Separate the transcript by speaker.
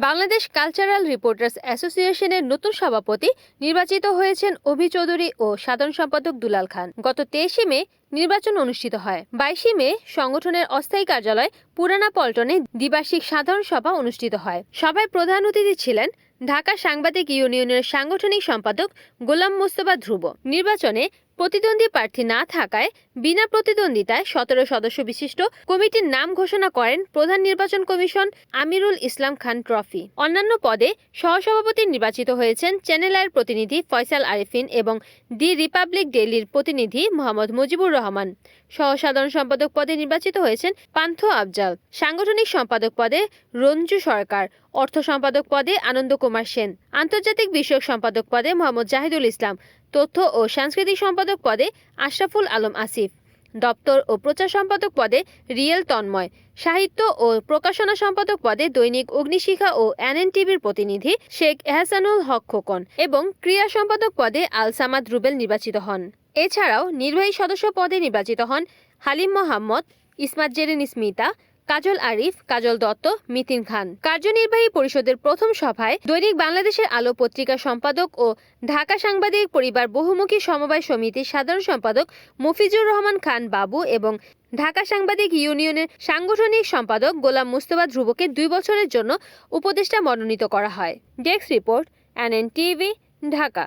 Speaker 1: Bangladesh cultural reporters অ্যাসোসিয়েশনের নতুন সভাপতি নির্বাচিত হয়েছেন অভি চৌধুরী ও সাধারণ সম্পাদক দুলাল খান। গত তেইশে মে নির্বাচন অনুষ্ঠিত হয়। বাইশে মে সংগঠনের অস্থায়ী কার্যালয় পুরানা পল্টনে দ্বিবার্ষিক সাধারণ সভা অনুষ্ঠিত হয়। সভায় প্রধান অতিথি ছিলেন ঢাকা সাংবাদিক ইউনিয়নের সাংগঠনিক সম্পাদক গোলাম মোস্তফা ধ্রুব। নির্বাচনে প্রতিদ্বন্দ্বী প্রার্থী না থাকায় বিনা প্রতিদ্বন্দ্বিতায় সতেরো সদস্য বিশিষ্ট কমিটির নাম ঘোষণা করেন প্রধান নির্বাচন কমিশন আমিরুল ইসলাম খান ট্রফি। অন্যান্য পদে সহসভাপতি নির্বাচিত হয়েছেন চ্যানেল আয়ের প্রতিনিধি ফয়সাল আরিফিন এবং দি রিপাবলিক ডেইলির প্রতিনিধি মোহাম্মদ মুজিবুর রহমান। সহ সাধারণ সম্পাদক পদে নির্বাচিত হয়েছেন পান্থ আফজাল। সাংগঠনিক সম্পাদক পদে রঞ্জু সরকার। অর্থ সম্পাদক পদে আনন্দ কুমার সেন। আন্তর্জাতিক বিষয়ক সম্পাদক পদে মোহাম্মদ জাহিদুল ইসলাম। তথ্য ও সাংস্কৃতিক সম্পাদক পদে আশরাফুল আলম আসিফ। দপ্তর ও প্রচার সম্পাদক পদে রিয়েল তন্ময়। সাহিত্য ও প্রকাশনা সম্পাদক পদে দৈনিক অগ্নিশিখা ও এনএনটিভির প্রতিনিধি শেখ এহসানুল হক খোকন এবং ক্রীড়া সম্পাদক পদে আল সামাদ রুবেল নির্বাচিত হন। এছাড়াও নির্বাহী সদস্য পদে নির্বাচিত হন হালিম মোহাম্মদ, ইসমাত জেরিন স্মিতা কাজল আরিফ, কাজল দত্ত, মিতিন খান। কার্যনির্বাহী পরিষদের প্রথম সভায় দৈনিক বাংলাদেশের আলো পত্রিকা সম্পাদক ও ঢাকা সাংবাদিক পরিবার বহুমুখী সমবায় সমিতির সাধারণ সম্পাদক মফিজুর রহমান খান বাবু এবং ঢাকা সাংবাদিক ইউনিয়নের সাংগঠনিক সম্পাদক গোলাম মুস্তফা ধ্রুবকে দুই বছরের জন্য উপদেষ্টা মনোনীত করা হয়। Desk report N TV Dhaka.